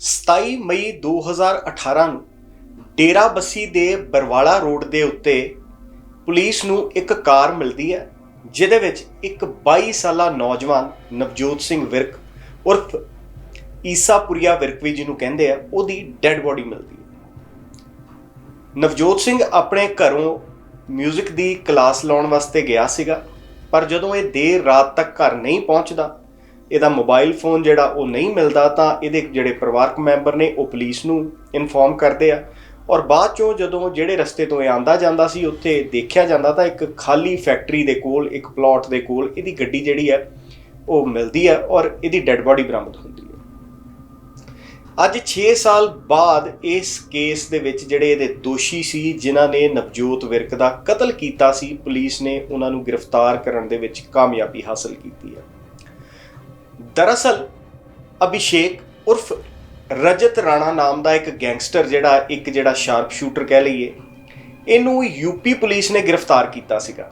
27 ਮਈ 2018 ਨੂੰ ਡੇਰਾ ਬੱਸੀ ਦੇ ਬਰਵਾਲਾ ਰੋਡ ਦੇ ਉੱਤੇ ਪੁਲਿਸ ਨੂੰ ਇੱਕ ਕਾਰ ਮਿਲਦੀ ਹੈ, ਜਿਹਦੇ ਵਿੱਚ ਇੱਕ 22 ਸਾਲਾ ਨੌਜਵਾਨ ਨਵਜੋਤ ਸਿੰਘ ਵਿਰਕ ਉਰਫ ਈਸਾਪੁਰੀਆ ਵਿਰਕ ਵੀ ਜਿਹਨੂੰ ਕਹਿੰਦੇ ਆ, ਉਹਦੀ ਡੈੱਡ ਬੋਡੀ ਮਿਲਦੀ ਹੈ। ਨਵਜੋਤ ਸਿੰਘ ਆਪਣੇ ਘਰੋਂ 뮤직 ਦੀ ਕਲਾਸ ਲਾਉਣ ਵਾਸਤੇ ਗਿਆ ਸੀਗਾ, ਪਰ ਜਦੋਂ ਇਹ ਦੇਰ ਰਾਤ ਤੱਕ ਘਰ ਨਹੀਂ ਪਹੁੰਚਦਾ ਇਹਦਾ ਮੋਬਾਈਲ ਫੋਨ ਜਿਹੜਾ ਉਹ ਨਹੀਂ ਮਿਲਦਾ ਤਾਂ ਇਹਦੇ ਜਿਹੜੇ ਪਰਿਵਾਰਕ ਮੈਂਬਰ ਨੇ ਉਹ ਪੁਲਿਸ ਨੂੰ ਇਨਫੋਰਮ ਕਰਦੇ ਆ। ਔਰ ਬਾਅਦ ਚੋਂ ਜਦੋਂ ਜਿਹੜੇ ਰਸਤੇ ਤੋਂ ਇਹ ਆਂਦਾ ਜਾਂਦਾ ਸੀ, ਉੱਥੇ ਦੇਖਿਆ ਜਾਂਦਾ ਤਾਂ ਇੱਕ ਖਾਲੀ ਫੈਕਟਰੀ ਦੇ ਕੋਲ, ਇੱਕ ਪਲਾਟ ਦੇ ਕੋਲ ਇਹਦੀ ਗੱਡੀ ਜਿਹੜੀ ਹੈ, ਉਹ ਮਿਲਦੀ ਹੈ ਔਰ ਇਹਦੀ ਡੈੱਡ ਬਾਡੀ ਬਰਾਮਦ ਹੁੰਦੀ ਹੈ। ਅੱਜ 6 ਸਾਲ ਬਾਅਦ ਇਸ ਕੇਸ ਦੇ ਵਿੱਚ ਜਿਹੜੇ ਇਹਦੇ ਦੋਸ਼ੀ ਸੀ, ਜਿਨ੍ਹਾਂ ਨੇ ਨਵਜੋਤ ਵਿਰਕ ਦਾ ਕਤਲ ਕੀਤਾ ਸੀ ਪੁਲਿਸ ਨੇ ਉਹਨਾਂ ਨੂੰ ਗ੍ਰਿਫਤਾਰ ਕਰਨ ਦੇ ਵਿੱਚ ਕਾਮਯਾਬੀ ਹਾਸਲ ਕੀਤੀ ਹੈ। ਦਰਅਸਲ, ਅਭਿਸ਼ੇਕ ਉਰਫ ਰਜਤ ਰਾਣਾ ਨਾਮ ਦਾ ਇੱਕ ਗੈਂਗਸਟਰ ਜਿਹੜਾ ਇੱਕ ਜਿਹੜਾ ਸ਼ਾਰਪ ਸ਼ੂਟਰ ਕਹਿ ਲਈਏ, ਇਹਨੂੰ ਯੂਪੀ ਪੁਲਿਸ ਨੇ ਗ੍ਰਿਫਤਾਰ ਕੀਤਾ ਸੀਗਾ।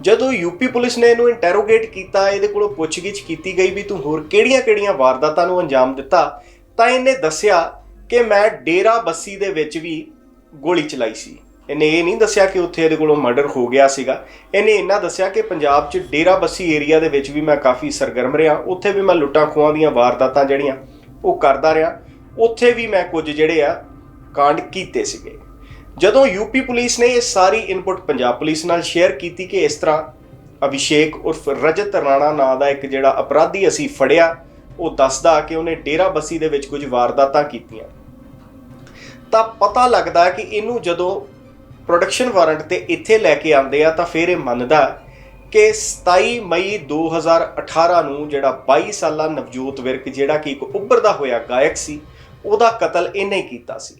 ਜਦੋਂ ਯੂਪੀ ਪੁਲਿਸ ਨੇ ਇਹਨੂੰ ਇੰਟਰੋਗੇਟ ਕੀਤਾ, ਇਹਦੇ ਕੋਲੋਂ ਪੁੱਛਗਿੱਛ ਕੀਤੀ ਗਈ ਵੀ ਤੂੰ ਹੋਰ ਕਿਹੜੀਆਂ-ਕਿਹੜੀਆਂ ਵਾਰਦਾਤਾਂ ਨੂੰ ਅੰਜਾਮ ਦਿੱਤਾ, ਤਾਂ ਇਹਨੇ ਦੱਸਿਆ ਕਿ ਮੈਂ ਡੇਰਾ ਬੱਸੀ ਦੇ ਵਿੱਚ ਵੀ ਗੋਲੀ ਚਲਾਈ ਸੀ। ਇਹਨੇ ਇਹ ਨਹੀਂ ਦੱਸਿਆ ਕਿ ਉੱਥੇ ਇਹਦੇ ਕੋਲੋਂ ਮਰਡਰ ਹੋ ਗਿਆ ਸੀਗਾ। ਇਹਨੇ ਇੰਨਾ ਦੱਸਿਆ ਕਿ ਪੰਜਾਬ 'ਚ ਡੇਰਾ ਬੱਸੀ ਏਰੀਆ ਦੇ ਵਿੱਚ ਵੀ ਮੈਂ ਕਾਫੀ ਸਰਗਰਮ ਰਿਹਾ। ਉੱਥੇ ਵੀ ਮੈਂ ਲੁੱਟਾਂ ਖੋਹਾਂ ਦੀਆਂ ਵਾਰਦਾਤਾਂ ਜਿਹੜੀਆਂ ਉਹ ਕਰਦਾ ਰਿਹਾ। ਉੱਥੇ ਵੀ ਮੈਂ ਕੁਝ ਜਿਹੜੇ ਆ ਕਾਂਡ ਕੀਤੇ ਸੀਗੇ। ਜਦੋਂ ਯੂਪੀ ਪੁਲਿਸ ਨੇ ਇਹ ਸਾਰੀ ਇਨਪੁਟ ਪੰਜਾਬ ਪੁਲਿਸ ਨਾਲ ਸ਼ੇਅਰ ਕੀਤੀ ਕਿ ਇਸ ਤਰ੍ਹਾਂ ਅਭਿਸ਼ੇਕ ਉਰਫ ਰਜਤ ਰਾਣਾ ਨਾਂ ਦਾ ਇੱਕ ਜਿਹੜਾ ਅਪਰਾਧੀ ਅਸੀਂ ਫੜਿਆ, ਉਹ ਦੱਸਦਾ ਕਿ ਉਹਨੇ ਡੇਰਾ ਬੱਸੀ ਦੇ ਵਿੱਚ ਕੁਝ ਵਾਰਦਾਤਾਂ ਕੀਤੀਆਂ। ਤਾਂ ਪਤਾ ਲੱਗਦਾ ਕਿ ਇਹਨੂੰ ਜਦੋਂ ਪ੍ਰੋਡਕਸ਼ਨ ਵਾਰੰਟ ਤੇ ਇੱਥੇ ਲੈ ਕੇ ਆਉਂਦੇ ਆ ਤਾਂ ਫਿਰ ਇਹ ਮੰਨਦਾ ਕਿ 27 ਮਈ 2018 ਨੂੰ ਜਿਹੜਾ 22 ਸਾਲਾ ਨਵਜੋਤ ਵਿਰਕ, ਜਿਹੜਾ ਕਿ ਇੱਕ ਉੱਭਰਦਾ ਹੋਇਆ ਗਾਇਕ ਸੀ, ਉਹਦਾ ਕਤਲ ਇਹਨੇ ਹੀ ਕੀਤਾ ਸੀ।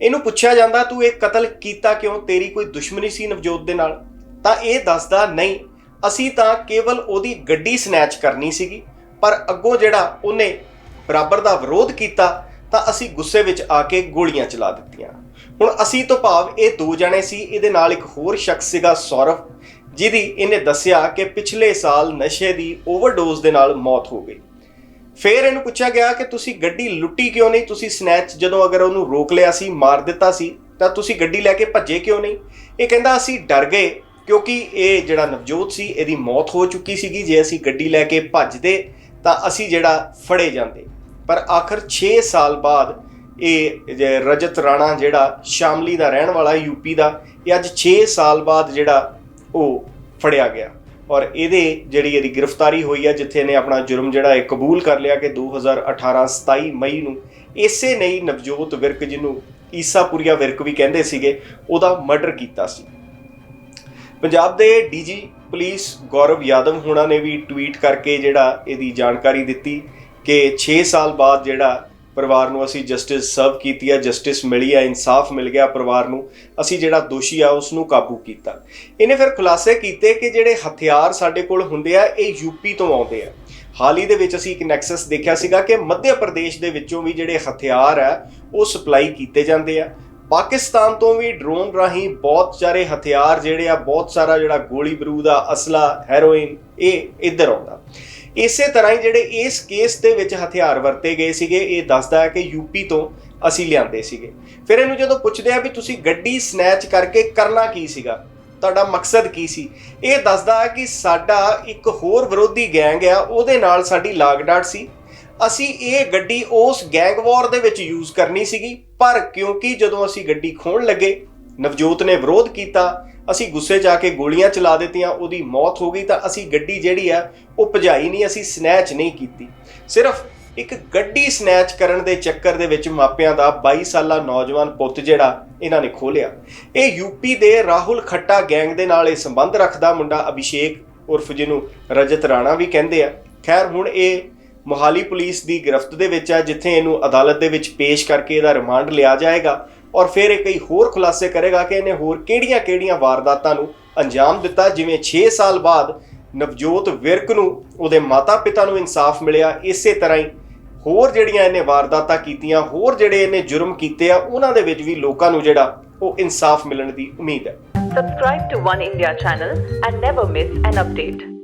ਇਹਨੂੰ ਪੁੱਛਿਆ ਜਾਂਦਾ, ਤੂੰ ਇਹ ਕਤਲ ਕੀਤਾ ਕਿਉਂ? ਤੇਰੀ ਕੋਈ ਦੁਸ਼ਮਣੀ ਸੀ ਨਵਜੋਤ ਦੇ ਨਾਲ? ਤਾਂ ਇਹ ਦੱਸਦਾ, ਨਹੀਂ, ਅਸੀਂ ਤਾਂ ਕੇਵਲ ਉਹਦੀ ਗੱਡੀ ਸਨੈਚ ਕਰਨੀ ਸੀਗੀ, ਪਰ ਅੱਗੋਂ ਜਿਹੜਾ ਉਹਨੇ ਬਰਾਬਰ ਦਾ ਵਿਰੋਧ ਕੀਤਾ ਤਾਂ ਅਸੀਂ ਗੁੱਸੇ ਵਿੱਚ ਆ ਕੇ ਗੋਲੀਆਂ ਚਲਾ ਦਿੱਤੀਆਂ। ਹੁਣ ਅਸੀਂ ਤੋਂ ਭਾਵ ਇਹ ਦੋ ਜਣੇ ਸੀ, ਇਹਦੇ ਨਾਲ ਇੱਕ ਹੋਰ ਸ਼ਖਸ ਸੀਗਾ ਸੌਰਵ, ਜਿਹਦੀ ਇਹਨੇ ਦੱਸਿਆ ਕਿ ਪਿਛਲੇ ਸਾਲ ਨਸ਼ੇ ਦੀ ਓਵਰਡੋਜ਼ ਦੇ ਨਾਲ ਮੌਤ ਹੋ ਗਈ। ਫਿਰ ਇਹਨੂੰ ਪੁੱਛਿਆ ਗਿਆ ਕਿ ਤੁਸੀਂ ਗੱਡੀ ਲੁੱਟੀ ਕਿਉਂ ਨਹੀਂ? ਤੁਸੀਂ ਸਨੈਚ ਜਦੋਂ ਅਗਰ ਉਹਨੂੰ ਰੋਕ ਲਿਆ ਸੀ, ਮਾਰ ਦਿੱਤਾ ਸੀ, ਤਾਂ ਤੁਸੀਂ ਗੱਡੀ ਲੈ ਕੇ ਭੱਜੇ ਕਿਉਂ ਨਹੀਂ? ਇਹ ਕਹਿੰਦਾ ਅਸੀਂ ਡਰ ਗਏ, ਕਿਉਂਕਿ ਇਹ ਜਿਹੜਾ ਨਵਜੋਤ ਸੀ, ਇਹਦੀ ਮੌਤ ਹੋ ਚੁੱਕੀ ਸੀਗੀ। ਜੇ ਅਸੀਂ ਗੱਡੀ ਲੈ ਕੇ ਭੱਜਦੇ, ਤਾਂ ਅਸੀਂ ਜਿਹੜਾ ਫੜੇ ਜਾਂਦੇ। ਪਰ ਆਖਰ 6 ਸਾਲ ਬਾਅਦ ਇਹ, ਜੇ ਰਜਤ ਰਾਣਾ ਜਿਹੜਾ ਸ਼ਾਮਲੀ ਦਾ ਰਹਿਣ ਵਾਲਾ ਯੂਪੀ ਦਾ, ਇਹ ਅੱਜ 6 ਸਾਲ ਬਾਅਦ ਜਿਹੜਾ ਉਹ ਫੜਿਆ ਗਿਆ। ਔਰ ਇਹਦੇ ਜਿਹੜੀ ਇਹਦੀ ਗ੍ਰਿਫਤਾਰੀ ਹੋਈ ਹੈ ਜਿੱਥੇ ਇਹਨੇ ਆਪਣਾ ਜੁਰਮ ਜਿਹੜਾ ਹੈ ਕਬੂਲ ਕਰ ਲਿਆ ਕਿ 2018 27 ਮਈ ਨੂੰ ਇਸੇ ਨਹੀਂ ਨਵਜੋਤ ਵਿਰਕ ਜਿਹਨੂੰ ਈਸਾਪੁਰੀਆ ਵਿਰਕ ਵੀ ਕਹਿੰਦੇ ਸੀਗੇ, ਉਹਦਾ ਮਰਡਰ ਕੀਤਾ ਸੀ। ਪੰਜਾਬ ਦੇ ਡੀਜੀ ਪੁਲਿਸ ਗੌਰਵ ਯਾਦਵ ਹੋਣਾ ਨੇ ਵੀ ਟਵੀਟ ਕਰਕੇ ਜਿਹੜਾ ਇਹਦੀ ਜਾਣਕਾਰੀ ਦਿੱਤੀ ਕਿ 6 ਸਾਲ ਬਾਅਦ ਜਿਹੜਾ ਪਰਿਵਾਰ ਨੂੰ ਅਸੀਂ ਜਸਟਿਸ ਸਰਵ ਕੀਤੀ ਹੈ ਜਸਟਿਸ ਮਿਲੀ ਹੈ ਇਨਸਾਫ ਮਿਲ ਗਿਆ ਪਰਿਵਾਰ ਨੂੰ, ਅਸੀਂ ਜਿਹੜਾ ਦੋਸ਼ੀ ਆ ਉਸ ਨੂੰ ਕਾਬੂ ਕੀਤਾ। ਇਹਨੇ ਫਿਰ ਖੁਲਾਸੇ ਕੀਤੇ ਕਿ ਜਿਹੜੇ ਹਥਿਆਰ ਸਾਡੇ ਕੋਲ ਹੁੰਦੇ ਆ, ਇਹ ਯੂਪੀ ਤੋਂ ਆਉਂਦੇ ਆ। ਹਾਲ ਹੀ ਦੇ ਵਿੱਚ ਅਸੀਂ ਇੱਕ ਨੈਕਸਸ ਦੇਖਿਆ ਸੀਗਾ ਕਿ ਮੱਧ ਪ੍ਰਦੇਸ਼ ਦੇ ਵਿੱਚੋਂ ਵੀ ਜਿਹੜੇ ਹਥਿਆਰ ਆ, ਉਹ ਸਪਲਾਈ ਕੀਤੇ ਜਾਂਦੇ ਆ। ਪਾਕਿਸਤਾਨ ਤੋਂ ਵੀ ਡਰੋਨ ਰਾਹੀਂ ਬਹੁਤ ਸਾਰੇ ਹਥਿਆਰ ਜਿਹੜੇ ਆ, ਬਹੁਤ ਸਾਰਾ ਜਿਹੜਾ ਗੋਲੀ ਬਰੂਦ ਆ, ਅਸਲਾ, ਹੈਰੋਇਨ, ਇਹ ਇੱਧਰ ਆਉਂਦਾ। ਇਸੇ ਤਰ੍ਹਾਂ ਹੀ ਜਿਹੜੇ ਇਸ ਕੇਸ ਦੇ ਵਿੱਚ ਹਥਿਆਰ ਵਰਤੇ ਗਏ ਸੀਗੇ, ਇਹ ਦੱਸਦਾ ਹੈ ਕਿ ਯੂਪੀ ਤੋਂ ਅਸੀਂ ਲਿਆਂਦੇ ਸੀਗੇ। ਫਿਰ ਇਹਨੂੰ ਜਦੋਂ ਪੁੱਛਦੇ ਆ ਵੀ ਤੁਸੀਂ ਗੱਡੀ ਸਨੈਚ ਕਰਕੇ ਕਰਨਾ ਕੀ ਸੀਗਾ? ਤੁਹਾਡਾ ਮਕਸਦ ਕੀ ਸੀ? ਇਹ ਦੱਸਦਾ ਹੈ ਕਿ ਸਾਡਾ ਇੱਕ ਹੋਰ ਵਿਰੋਧੀ ਗੈਂਗ ਆ, ਉਹਦੇ ਨਾਲ ਸਾਡੀ ਲਾਗਡਾਟ ਸੀ। ਅਸੀਂ ਇਹ ਗੱਡੀ ਉਸ ਗੈਂਗ ਵਾਰ ਦੇ ਵਿੱਚ ਯੂਜ਼ ਕਰਨੀ ਸੀਗੀ, ਪਰ ਕਿਉਂਕਿ ਜਦੋਂ ਅਸੀਂ ਗੱਡੀ ਖੋਣ ਲੱਗੇ, ਨਵਜੋਤ ਨੇ ਵਿਰੋਧ ਕੀਤਾ, ਅਸੀਂ ਗੁੱਸੇ 'ਚ ਆ ਕੇ ਗੋਲੀਆਂ ਚਲਾ ਦਿੱਤੀਆਂ, ਉਹਦੀ ਮੌਤ ਹੋ ਗਈ ਤਾਂ ਅਸੀਂ ਗੱਡੀ ਜਿਹੜੀ ਆ, ਉਹ ਭਜਾਈ ਨਹੀਂ, ਅਸੀਂ ਸਨੈਚ ਨਹੀਂ ਕੀਤੀ। ਸਿਰਫ ਇੱਕ ਗੱਡੀ ਸਨੈਚ ਕਰਨ ਦੇ ਚੱਕਰ ਦੇ ਵਿੱਚ ਮਾਪਿਆਂ ਦਾ 22 ਸਾਲਾ ਨੌਜਵਾਨ ਪੁੱਤ ਜਿਹੜਾ, ਇਹਨਾਂ ਨੇ ਖੋਲਿਆ। ਇਹ ਯੂਪੀ ਦੇ ਰਾਹੁਲ ਖੱਟਾ ਗੈਂਗ ਦੇ ਨਾਲ ਇਹ ਸੰਬੰਧ ਰੱਖਦਾ ਮੁੰਡਾ ਅਭਿਸ਼ੇਕ ਉਰਫ ਜਿਹਨੂੰ ਰਜਤ ਰਾਣਾ ਵੀ ਕਹਿੰਦੇ ਆ। ਖੈਰ, ਹੁਣ ਇਹ ਮੋਹਾਲੀ ਪੁਲਿਸ ਦੀ ਗ੍ਰਿਫਤ ਦੇ ਵਿੱਚ ਹੈ, ਜਿੱਥੇ ਇਹਨੂੰ ਅਦਾਲਤ ਦੇ ਵਿੱਚ ਪੇਸ਼ ਕਰਕੇ ਇਹਦਾ ਰਿਮਾਂਡ ਲਿਆ ਜਾਏਗਾ ਔਰ ਫਿਰ ਇਹ ਕਈ ਹੋਰ ਖੁਲਾਸੇ ਕਰੇਗਾ ਕਿ ਇਹਨੇ ਹੋਰ ਕਿਹੜੀਆਂ-ਕਿਹੜੀਆਂ ਵਾਰਦਾਤਾਂ ਨੂੰ ਅੰਜਾਮ ਦਿੱਤਾ, ਜਿਵੇਂ 6 ਸਾਲ ਬਾਅਦ ਨਵਜੋਤ ਵਿਰਕ ਨੂੰ, ਉਹਦੇ ਮਾਤਾ-ਪਿਤਾ ਨੂੰ ਇਨਸਾਫ ਮਿਲਿਆ ਇਸੇ ਤਰ੍ਹਾਂ ਹੀ ਹੋਰ ਜਿਹੜੀਆਂ ਇਹਨੇ ਵਾਰਦਾਤਾਂ ਕੀਤੀਆਂ, ਹੋਰ ਜਿਹੜੇ ਇਹਨੇ ਜੁਰਮ ਕੀਤੇ ਆ, ਉਹਨਾਂ ਦੇ ਵਿੱਚ ਵੀ ਲੋਕਾਂ ਨੂੰ ਜਿਹੜਾ ਉਹ ਇਨਸਾਫ ਮਿਲਣ ਦੀ ਉਮੀਦ ਹੈ Subscribe to One India channel and never miss an update.